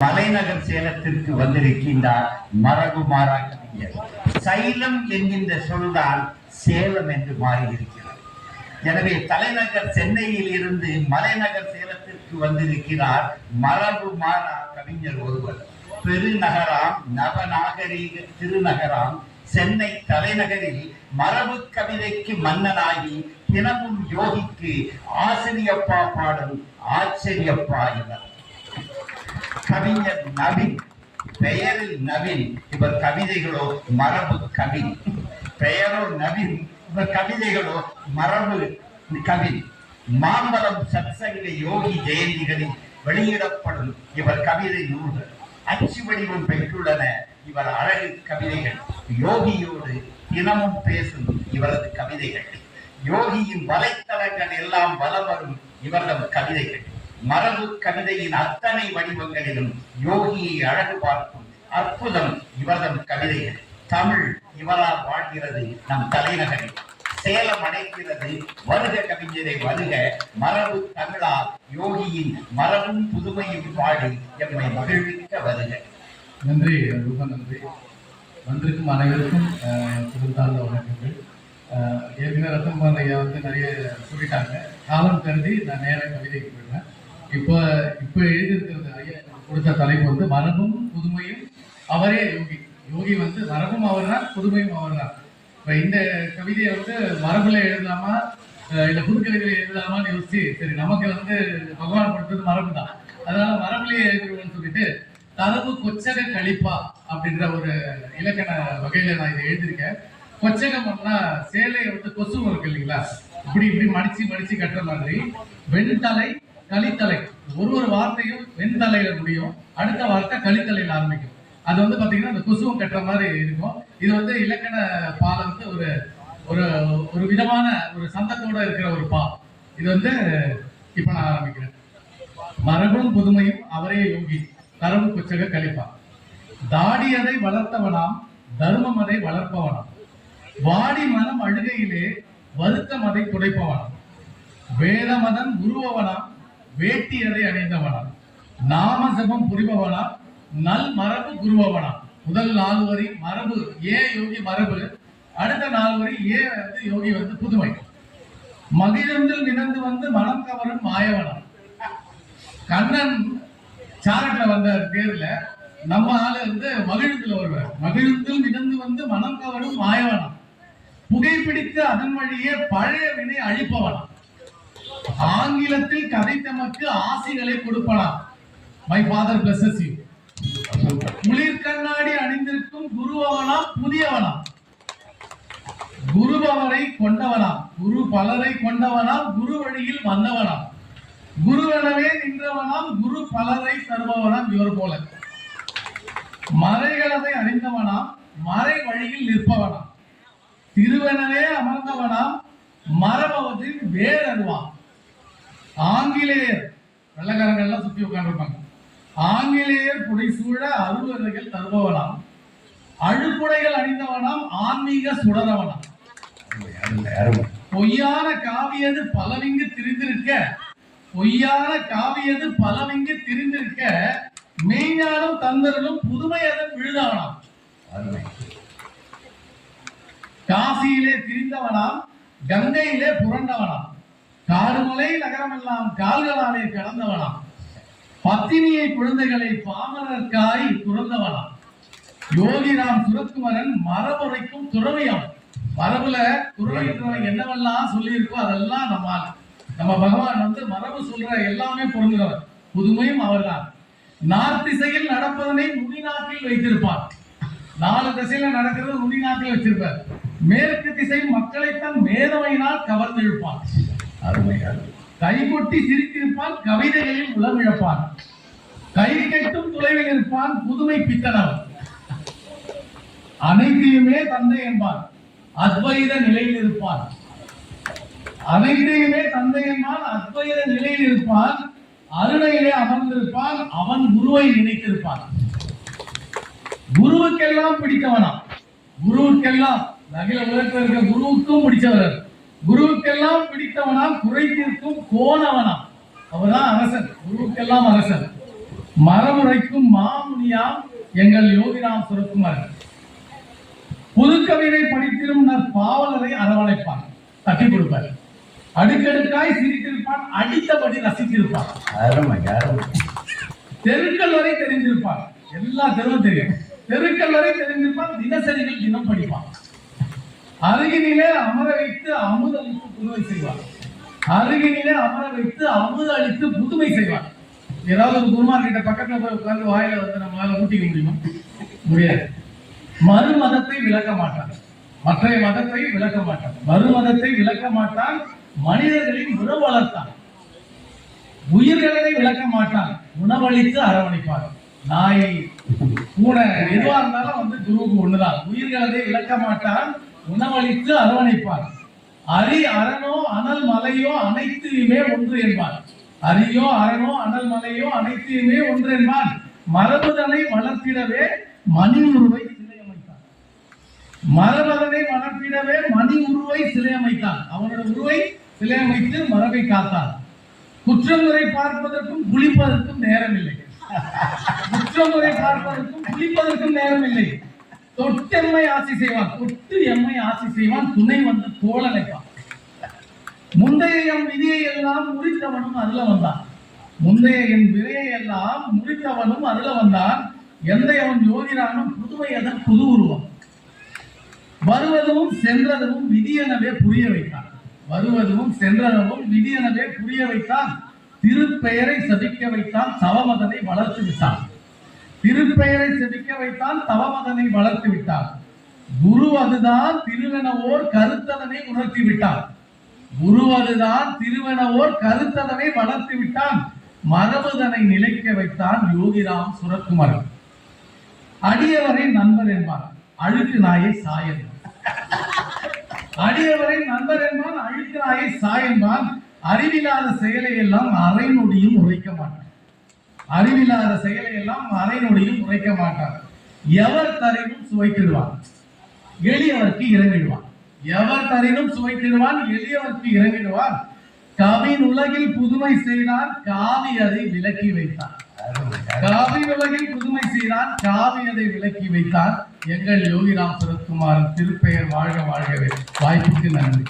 தலைநகர் சேலத்திற்கு வந்திருக்கின்றார் மரபு மாறா கவிஞர். சைலம் என்கின்ற சொல்தான் சேலம் என்று மாறியிருக்கிறது. எனவே தலைநகர் சென்னையில் இருந்து மலைநகர் சேலத்திற்கு வந்திருக்கிறார் மரபு மாறா கவிஞர் ஒருவர். பெருநகராம் நவநாகரீக திருநகராம் சென்னை தலைநகரில் மரபு கவிதைக்கு மன்னனாகி தினமும் யோகிக்கு ஆசிரியப்பா பாடல் ஆச்சரியப்பா இவர். கவிஞர் நவீன் பெயரில் நவீன் இவர் கவிதைகளோ மரபு கவி பெயரோ நவீன் இவர் கவிதைகளோ மரபு கவி மாம்பலம் சத்சங்க யோகி ஜெயந்திகளில் வெளியிடப்படும் இவர் கவிதை நூல்கள். அச்சு வடிவம் பெற்றுள்ளன இவர் அழகு கவிதைகள். யோகியோடு தினமும் பேசும் இவரது கவிதைகள். யோகியின் வலைத்தளங்கள் எல்லாம் வலம் வரும் இவரது கவிதைகள். மரபு கவிதையின் அத்தனை வடிவங்களிலும் யோகியை அழகு பார்க்கும் அற்புதம் இவரது கவிதைகள் தமிழ் இவரால் வாழ்கிறது நம் தலைநகரில் சேலம் அடைக்கிறது வருக கவிஞரை வருக. மரபு தமிழா யோகியின் மரபும் புதுமையும் பாடி எம்மை மகிழ்விக்க வருக. நன்றி ரொம்ப நன்றி. வந்திருக்கும் அனைவருக்கும் சிறந்தார்ந்த வணக்கங்கள். ஏற்கனவே ரத்தன்குமார் ஐயா வந்து நிறைய சொல்லிட்டாங்க. காலம் கருதி நான் நேராக கவிதைக்கு போயிடுறேன். இப்போ இப்போ எழுதியிருக்கிறது ஐயா கொடுத்த தலைப்பு வந்து மரபும் புதுமையும் அவரே யோகி. யோகி வந்து மரபும் அவர் தான் புதுமையும் அவர் தான் இப்போ இந்த கவிதையை வந்து மரபுல எழுதலாமா இல்லை புதுக்கவிதையில் எழுதலாமான்னு யோசிச்சு சரி நமக்கு வந்து பகவான் கொடுத்தது மரபு தான் அதனால மரபுலயே எழுதுவோம்னு சொல்லிட்டு தரவு கொச்சக கழிப்பா அப்படின்ற ஒரு இலக்கண வகையில நான் இதை எழுதியிருக்கேன். கொச்சகம்னா சேலையை வந்து கொசு இருக்கு இல்லைங்களா? இப்படி இப்படி மடிச்சு மடிச்சு கட்டுற மாதிரி வெண்தலை கலித்தலை ஒரு ஒரு வார்த்தையும் வெண்தலையில முடியும். அடுத்த வார்த்தை கலித்தலையில ஆரம்பிக்கும். அது வந்து பாத்தீங்கன்னா அந்த குசுவம் கட்டுற மாதிரி இருக்கும். இது வந்து இலக்கண பால வந்து ஒரு ஒரு ஒரு விதமான ஒரு சந்தத்தோட இருக்கிற ஒரு பா இது வந்து இப்ப நான் ஆரம்பிக்கிறேன். மரபும் புதுமையும் அவரே யோகி. தரவு குச்சக கழிப்பா தாடியதை வளர்த்தவனாம் தர்மம் அதை வளர்ப்பவனாம். வாடி மனம் அழுகையிலே வருத்தம் அதை துடைப்பவனாம். வேதமதன் உருவவனாம் வேட்டியரை அணிந்தவனாம். நாம ஜபம் புரிபவனாம். நல் மரபு குருபவனாம். முதல் நாலு வரி மரபு ஏ யோகி மரபு அடுத்த நாலு வரி ஏ வந்து யோகி வந்து புதுமை. மகிழந்தில் நினைந்து வந்து மனம் கவரும் மாயவனம். கண்ணன் சாரட்ல வந்த பேர்ல நம்ம ஆளு வந்து மகிழ்ந்தில் வருவார் மகிழ்ந்தில் நினைந்து வந்து மனம் கவரும் மாயவனம். புகைப்பிடித்து அதன் வழியே பழைய வினை அழிப்பவனாம். ஆங்கிலத்தில் கதை தமக்கு ஆசைகளை கொடுப்பனாம் மை ஃபாதர் பிளஸஸ் யூ குளிர் கண்ணாடி அணிந்திருக்கும் குருவவனாம் புதியவனாம் குருபவரை கொண்டவனாம் குரு பலரை கொண்டவனாம் குரு வழியில் வந்தவனாம் குருவனவே நின்றவனாம் குரு பலரை தருபவனாம் இவர் போல. மறைகளவை அறிந்தவனாம் மறை வழியில் நிற்பவனாம் திருவனவே அமர்ந்தவனாம் மரபவதில் வேறருவான் ஆங்கிலேயர். வெள்ளக்காரங்கள்லாம் சுற்றி உட்காந்துருப்பாங்க ஆங்கிலேயர் புடைசூழ அருவர்கள் தருபவனாம் அழுக்குடைகள் அணிந்தவனாம் ஆன்மீக சுடரவனாம். பொய்யான காவியது பலவிங்கு திரிந்திருக்க பொய்யான காவியது பலவிங்கு திரிந்திருக்க மெய்ஞானம் தந்தரலும் புதுமை அதன் விழுதவனாம் காசியிலே திரிந்தவனாம் கங்கையிலே புரண்டவனாம். காடுமலை நகரமெல்லாம் கால்களாலே கடந்தவனாம் பத்தினியை குழந்தைகளை பாமரர்க்காய் துறந்தவனாம் யோகிராம் சுரக்குமரன் மரபுரைக்கும் துறவியாம். மரபுல துறவின்றவன் என்னவெல்லாம் சொல்லியிருக்கோ அதெல்லாம் நம்மால். நம்ம பகவான் வந்து மரபு சொல்ற எல்லாமே பொருந்துகிறவர் புதுமையும் அவர்தான். நார்த் திசையில் நடப்பதனை நுனிநாக்கில் வைத்திருப்பான் நாலு திசையில நடக்கிறது நுனிநாக்கில் வச்சிருப்பார். மேற்கு திசை மக்களை தன் மேதமையினால் கவர்ந்திழுப்பான் அருமை அருமை கைகொட்டி சிரித்திருப்பான் கவிதைகளில் உலகிழப்பான் கை கெட்டும் தொலைவில் இருப்பான் புதுமை பித்தனவன். அனைத்தையுமே தந்தை என்பான் அத்வைத நிலையில் இருப்பான். அனைத்தையுமே தந்தை என்பான் அத்வைத நிலையில் இருப்பான். அருணையிலே அமர்ந்திருப்பான் அவன் குருவை நினைத்திருப்பான். குருவுக்கெல்லாம் பிடித்தவனா குருவுக்கெல்லாம் அகில உலகத்தில் இருக்க குருவுக்கும் பிடிச்சவர் குருவுக்கெல்லாம் பிடித்தவனாம் குறை தீர்க்கும் கோணவனாம். அவர்தான் அரசன். குருவுக்கெல்லாம் அரசன். மரமுறைக்கும் மாமுனியாம் எங்கள் யோகிராம் சுரக்குமார் புதுக்கவிதை படித்திரும் பாவலரை அரவணைப்பான் தட்டி கொடுப்பார். அடுக்கடுக்காய் சிரித்திருப்பான். அடித்தபடி ரசித்திருப்பான் தெருக்கள் வரை தெரிந்திருப்பான் எல்லா தெருவும் தெரியும். தெருக்கள் வரை தெரிந்திருப்பான் தினசரிகள் தினம் படிப்பான் அருகினிலே அமர வைத்து அமுதளித்து புதுமை செய்வான் அருகினிலே அமர வைத்து அமுத அளித்து புதுமை செய்வான் ஏதாவது ஒரு குருமார் கிட்ட பக்கத்துல போய் உட்கார்ந்து வாயில வந்து நம்மளால ஊட்டிக்க முடியுமா? முடியாது. மறு மதத்தை விளக்க மாட்டான் மற்றைய மதத்தை விளக்க மாட்டான் மறு மதத்தை விளக்க மாட்டான் மனிதர்களின் உணவு வளர்த்தான் உயிர்களை விளக்க மாட்டான் உணவளித்து அரவணைப்பார். நாயை பூனை எதுவா இருந்தாலும் வந்து குருவுக்கு ஒண்ணுதான். உயிர்களை விளக்க மாட்டான் உணவளித்து அரவணைப்பார். அரி அரணோ அனல் மலையோ அனைத்தையுமே ஒன்று என்பார். அரியோ அரணோ அனல் மலையோ அனைத்தையுமே ஒன்று என்பார். மரபுதனை வளர்த்திடவே மணி உருவை சிலை அமைத்தான் மரபதனை வளர்த்திடவே மணி உருவை சிலை அமைத்தான் அவனோட உருவை சிலை அமைத்து மரபை காத்தார். குற்றமுறை பார்ப்பதற்கும் குளிப்பதற்கும் நேரமில்லை. குற்றமுறை பார்ப்பதற்கும் குளிப்பதற்கும் நேரமில்லை. தொட்டெம்மை ஆசி செய்வான். தொட்டு எம்மை ஆசி செய்வான். துணை வந்து தோழனைப்பான் முந்தைய எம் விதியை எல்லாம் முறித்தவனும் அதுல வந்தான். முந்தைய என் விதையை எல்லாம் முறித்தவனும் அதுல வந்தான். எந்த அவன் யோகிரானும் புதுவை அதன் புது உருவம். வருவதும் சென்றதும் விதியெனவே புரிய வைத்தான். வருவதும் சென்றதும் விதியெனவே புரிய வைத்தான். திருப்பெயரை சபிக்க வைத்தான். சவமதனை வளர்த்து விட்டான். திருப்பெயரை செபிக்க வைத்தான் தவமதனை வளர்த்து விட்டான் குரு அதுதான் திருவெனவோர் கருத்ததனை உணர்த்தி விட்டார். குரு அதுதான் திருவெனவோர் கருத்ததனை வளர்த்து விட்டான். மரபுதனை நிலைக்க வைத்தான் யோகிராம் சுரக்குமரன் அடியவரை நண்பர் என்பான் அழுக்கு நாயை சாயன் அடியவரை நண்பர் என்பான் அழுக்கு நாயை சாயன்பான் அறிவில்லாத செயலை எல்லாம் அரை நொடியும் உரைக்க மாட்டான் அறிவில்லாத செயலை எல்லாம் அரை நொடியும் உரைக்க மாட்டான் எவர் தரினும் சுவைத்திடுவான்? எளியவர்க்கு இறங்கிடுவான். எவர் தரினும் சுவைத்திடுவான்? எளியவர்க்கு இறங்கிடுவான். கவின் உலகில் புதுமை செய்தான் காவி அதை விலக்கி வைத்தான். காவி உலகில் புதுமை செய்தான் காவி அதை விலக்கி வைத்தான். எங்கள் யோகிராம் சுரத்குமாரன் திருப்பெயர் வாழ்க வாழ்கவே. வாய்ப்புக்கு நன்றி.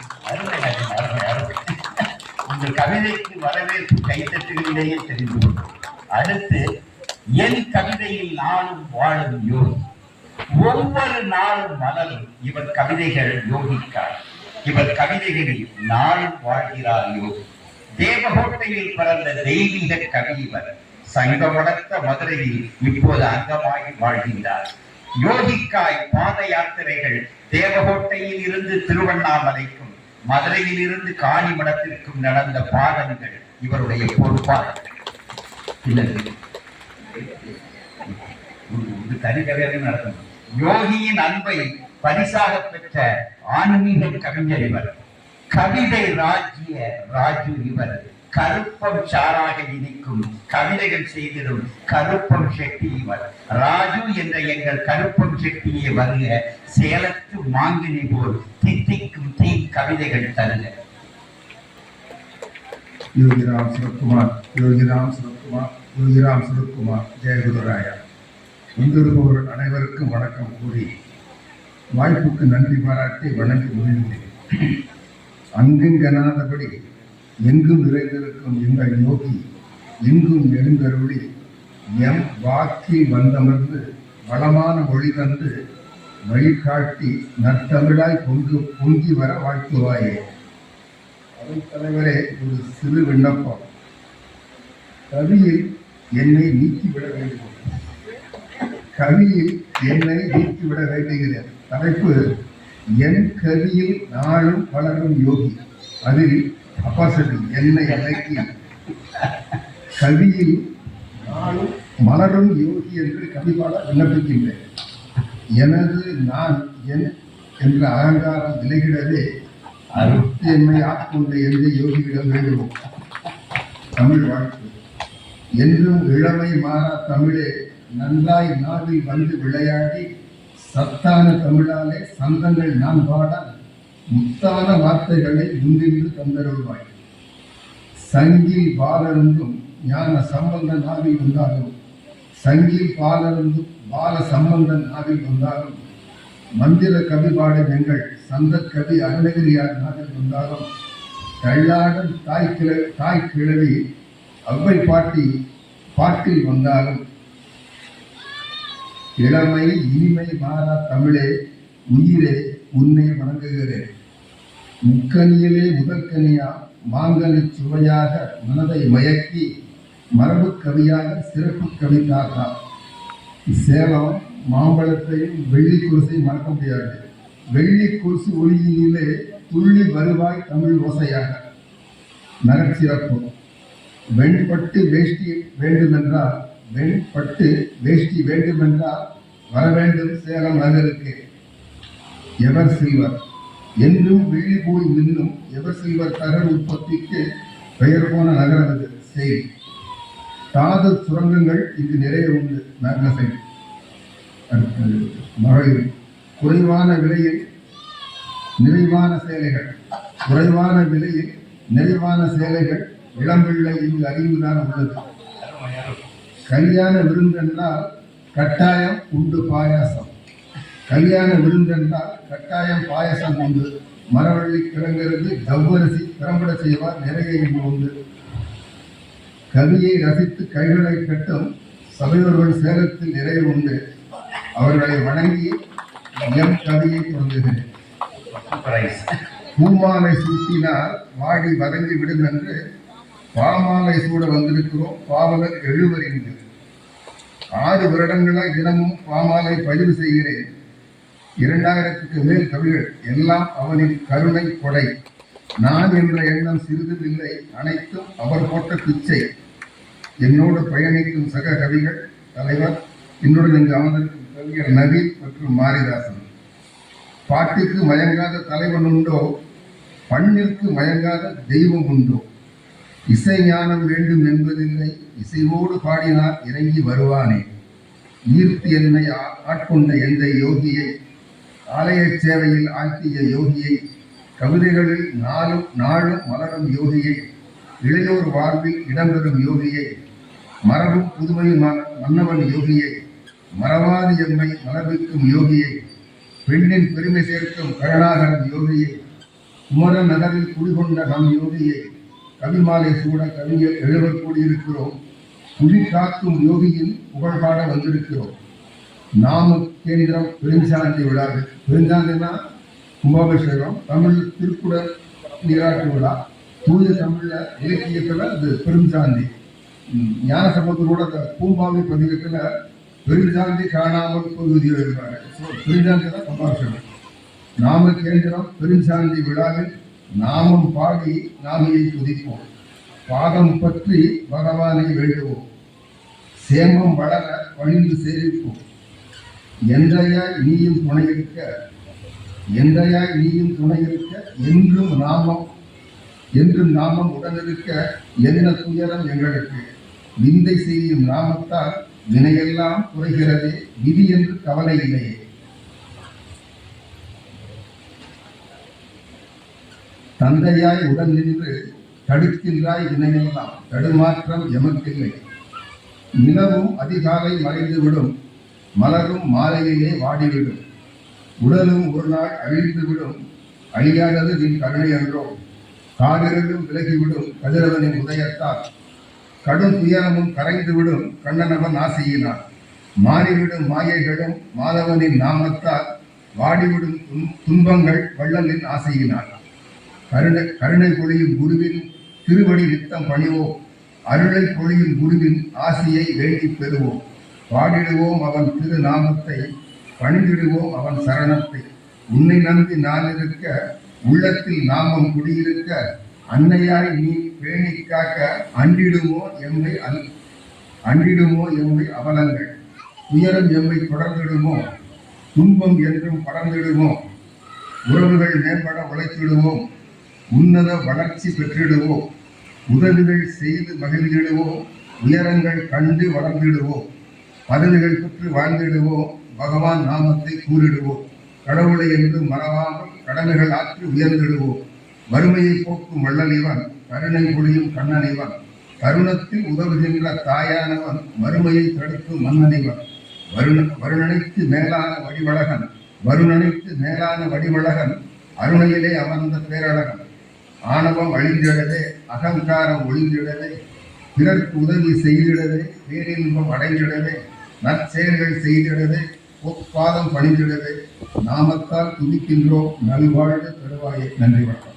உங்கள் கவிதைக்கு வரவேற்பு கைத்தட்டுகளிலேயே தெரிந்து கொண்டோம் அடுத்து என் கவிதையில் நாளும் வாழும் யோகி. ஒவ்வொரு நாளும் மலரும் இவர் கவிதைகள் யோகிக்கார். இவர் கவிதைகளில் நாளும் வாழ்கிறார் யோகி. தேவகோட்டையில் பிறந்த தெய்வீக கவி இவர். சங்கம் மதுரையில் இப்போது அங்கமாகி வாழ்கின்றார். யோகிக்காய் பாத யாத்திரைகள் தேவகோட்டையில் இருந்து திருவண்ணாமலைக்கும் மதுரையில் இருந்து காணிமடத்திற்கும் நடந்த பாதங்கள் இவருடைய பொறுப்பாளர்கள். இல்லை. இது தனிக்கதையாக நடத்தணும் யோகியின் அன்பை பரிசாக பெற்ற ஆன்மீக கவிஞர் இவர். கவிதை ராஜ்ய ராஜு இவர். கருப்பம் சாராக இனிக்கும் கவிதைகள் செய்திடும் கருப்பம் செட்டி இவர். ராஜு என்ற எங்கள் கருப்பம் செட்டியை வருக சேலத்து மாங்கினி போல் தித்திக்கும் தீ கவிதைகள் தருக. யோகிராம் சுரத்குமார் யோகிராம் சுரத்குமார் குருதிராம் சுரத்குமார் ஜெயகுதராயா வந்திருப்பவர்கள் அனைவருக்கும் வணக்கம் கூறி வாய்ப்புக்கு நன்றி பாராட்டி வணங்கி முடிந்தேன் அங்குங்கனாதபடி எங்கும் நிறைந்திருக்கும் எங்கள் யோகி எங்கும் எழுந்தருளி எம் வாக்கில் வந்தமர்ந்து வளமான மொழி தந்து வழிகாட்டி நற்றமிழாய் பொங்கு பொங்கி வர வாழ்த்துவாயே. அவை தலைவரே ஒரு சிறு விண்ணப்பம். கவியில் என்னை நீக்கிவிட வேண்டும் கவியில் என்னை நீக்கிவிட வேண்டுகிறேன். தலைப்பு என் கவியில் நாளும் வளரும் யோகி. அதில் அப்பாசட்டி என்னை அடக்கி. கவியில் நாளும் மலரும் யோகி என்று கவிபாட விண்ணப்பிக்கின்றேன். எனது நான் என் என்ற அகங்காரம் விலகிடவே அறுத்து ஆட்கொண்ட எந்த யோகியிடம் வேண்டும்? தமிழ் வாழ்க்கை என்றும் இளமை மாறா தமிழே நன்றாய் நாவில் வந்து விளையாடி சத்தான தமிழாலே சந்தங்கள் நான் பாட முத்தான வார்த்தைகளை முன்னின்று தந்தருள்வாய். சங்கில் பாலருந்தும் ஞான சம்பந்த நாவில் வந்தாலும் சங்கில் பாலருந்தும் பால சம்பந்தன் நாவில் வந்தாலும் மந்திர கவி பாடும் எங்கள் சந்த கவி அருணகிரியார் நாவில் வந்தாலும் தள்ளாடும் தாய் கிழ தாய் கிழவி அவ்வை பாட்டி பாட்டில் வந்தாலும் இளமை இனிமை மாறா தமிழே உயிரே உன்னை வணங்குகிறேன். முக்கனியிலே முதற்கனியா மாங்கனி சுவையாக மனதை மயக்கி மரபு கவியாக சிறப்பு கவிதாக்கா சேலம் மாம்பழத்தையும் வெள்ளி குருசையும் மறக்க முடியாது. வெள்ளி குருசு ஒளியினிலே துள்ளி வருவாய் தமிழ் ஓசையாக. நரச்சிறப்பு வெண்பட்டு வேஷ்டி வேண்டுமென்றால் வெண்பட்டு வேஷ்டி வேண்டுமென்றால் வர வேண்டும் சேலம் நகருக்கு. Ever silver? என்றும் வெள்ளி போய் மின்னும் எவர் சில்வர் தகவல் உற்பத்திக்கு பெயர் போன நகரம் இது செய்தி தாது சுரங்கங்கள் இங்கு நிறைய உண்டு மேக்னசைட். அடுத்தது மகளிர். குறைவான விலையில் நிறைவான சேலைகள். குறைவான விலையில் நிறைவான சேலைகள். இளம்பிள்ளை இங்கு அறிவுதான் உள்ளது. கல்யாண விருந்தென்றால் கட்டாயம் உண்டு பாயாசம். கல்யாண விருந்தென்றால் கட்டாயம் பாயசம் உண்டு. மரவள்ளி கிழங்கிறது ஜவ்வரிசி திறம்பட செய்வார் இங்கு உண்டு. கவியை ரசித்து கைகளை கட்டும் சபையோர்கள் சேலத்தில் நிறைய உண்டு. அவர்களை வணங்கி எம் கவியை தொடங்குகிறேன். பூமாலை சூட்டினால் வாடி வதங்கி விடும் என்று பாமாலை சூட வந்திருக்கிறோம் பாவலர் எழுவர் என்று ஆறு வருடங்களாக தினமும் பாமாலை பதிவு செய்கிறேன். இரண்டாயிரத்துக்கு மேல் கவிகள் எல்லாம் அவனின் கருணை கொடை. நான் என்ற எண்ணம் சிறிதும் இல்லை அனைத்தும் அவர் போட்ட பிச்சை. என்னோடு பயணிக்கும் சக கவிகள் தலைவர் என்னுடன் இங்கு அமர்ந்திருக்கும் கவிஞர் நவீன் மற்றும் மாரிதாசன். பாட்டுக்கு மயங்காத தலைவன் உண்டோ? பண்ணிற்கு மயங்காத தெய்வம் உண்டோ? இசை ஞானம் வேண்டும் என்பதில்லை. இசைவோடு பாடினார் இறங்கி வருவானே. ஈர்த்து என்னை ஆட்கொண்ட எந்த யோகியை ஆலய சேவையில் ஆக்கிய யோகியை கவிதைகளில் நாளும் நாளும் மலரும் யோகியை இளையோர் வாழ்வில் இடம்பெறும் யோகியை மரபும் புதுமையுமான மன்னவன் யோகியை மறவாது எம்மை மலர்விக்கும் யோகியை பெண்ணின் பெருமை சேர்க்கும் கருணாகரன் யோகியை குமர நகரில் குடிகொண்ட நம் யோகியை கவிமாலை சூட கவிஞர் எழுவர் கூடியிருக்கிறோம் குடி காக்கும் யோகியின் புகழ்பாட வந்திருக்கிறோம். நாம கேந்திரம் பெருஞ்சாந்தி விழாவில் பெருஞ்சாந்தினா கும்பாபிஷேகம் தமிழ் திருக்குறள் நீராட்டு விழா தூய தமிழ்ல இலக்கியத்துல அது பெருஞ்சாந்தி ஞான சம்பந்தரோட அந்த பூம்பாவி பதிகத்துல பெருஞ்சாந்தி காணாமல் பகுதி எழுதுறாங்க ஸோ பெருஞ்சாந்தி தான் கும்பாபிஷேகம். நாம கேந்திரம் பெருஞ்சாந்தி விழாவில் நாமம் பாடி நாமையை துதிப்போம். பாதம் பற்றி பகவானை வேண்டுவோம். சேமம் வளர பணிந்து சேவிப்போம். என்றையா நீயும் துணையிருக்க என்றையா நீயும் துணையிருக்க என்றும் நாமம் என்றும் நாமம் உடனிருக்க என்ன துயரம் எங்களுக்கு. விந்தை செய்யும் நாமத்தால் வினையெல்லாம் குறைகிறதே விதி என்று கவலை இல்லையே. தந்தையாய் உடன் நின்று தடுக்கின்றாய் வினையெல்லாம் தடுமாற்றம் எமக்கில்லை. நிலவும் அதிகாலை மறைந்துவிடும். மலரும் மாலையிலே வாடிவிடும். உடலும் ஒரு நாள் அழிந்துவிடும். அழியாதது நின் கருணை என்றோ காவிரலும் விலகிவிடும் கதிரவனின் உதயத்தால். கடும் துயரமும் கரைந்துவிடும் கண்ணனவன் ஆசையினார் மாறிவிடும் மாயைகளும் மாதவனின் நாமத்தால். வாடிவிடும் துன்- துன்பங்கள் வள்ளலின் ஆசையினார் கருணை கருணை பொழியும் குருவின் திருவடி நித்தம் பணிவோம். அருளை பொழியும் குருவின் ஆசையை வேண்டி பெறுவோம். பாடிடுவோம் அவன் திரு நாமத்தை பணிந்திடுவோம் அவன் சரணத்தை. உன்னை நம்பி நான் இருக்க உள்ளத்தில் நாமம் குடியிருக்க அன்னையாய் நீ பேணி காக்க அன்றிடுமோ எம்மை அல் அன்றிடுமோ எம்மை அவலங்கள். உயரம் எம்மை தொடர்ந்திடுமோ துன்பம் என்றும் படர்ந்திடுமோ. உறவுகள் மேம்பட உழைத்திடுவோம். உன்னத வளர்ச்சி பெற்றிடுவோம். உதவிகள் செய்து மகிழ்ந்திடுவோம். உயரங்கள் கண்டு வளர்ந்திடுவோம். பதவிகள் பெற்று வாழ்ந்திடுவோம். பகவான் நாமத்தை கூறிடுவோம். கடவுளை என்று மறவாமல் கடமைகள் ஆற்றி உயர்ந்திடுவோம். வறுமையை போக்கும் வள்ளலிவன் கருணை பொழியும் கண்ணன் இவன். தருணத்தில் உதவுகின்ற தாயானவன் வறுமையை தடுக்கும் மன்னனிவன் வருண வருணனைக்கு மேலான வடிவழகன் வருணனைக்கு மேலான வடிவழகன் அருணையிலே அமர்ந்த பேரழகன். ஆணவம் அழிந்திடவே அகங்காரம் ஒழிந்திடவே பிறர்க்கு உதவி செய்திடவே பேரின்பம் அடைந்திடவே நற்செயல்கள் செய்திடவே பொற்பாதம் பணிந்திடவே நாமத்தால் துதிக்கின்றோம் நல்வாழ்வு தருவாயே. நன்றி வணக்கம்.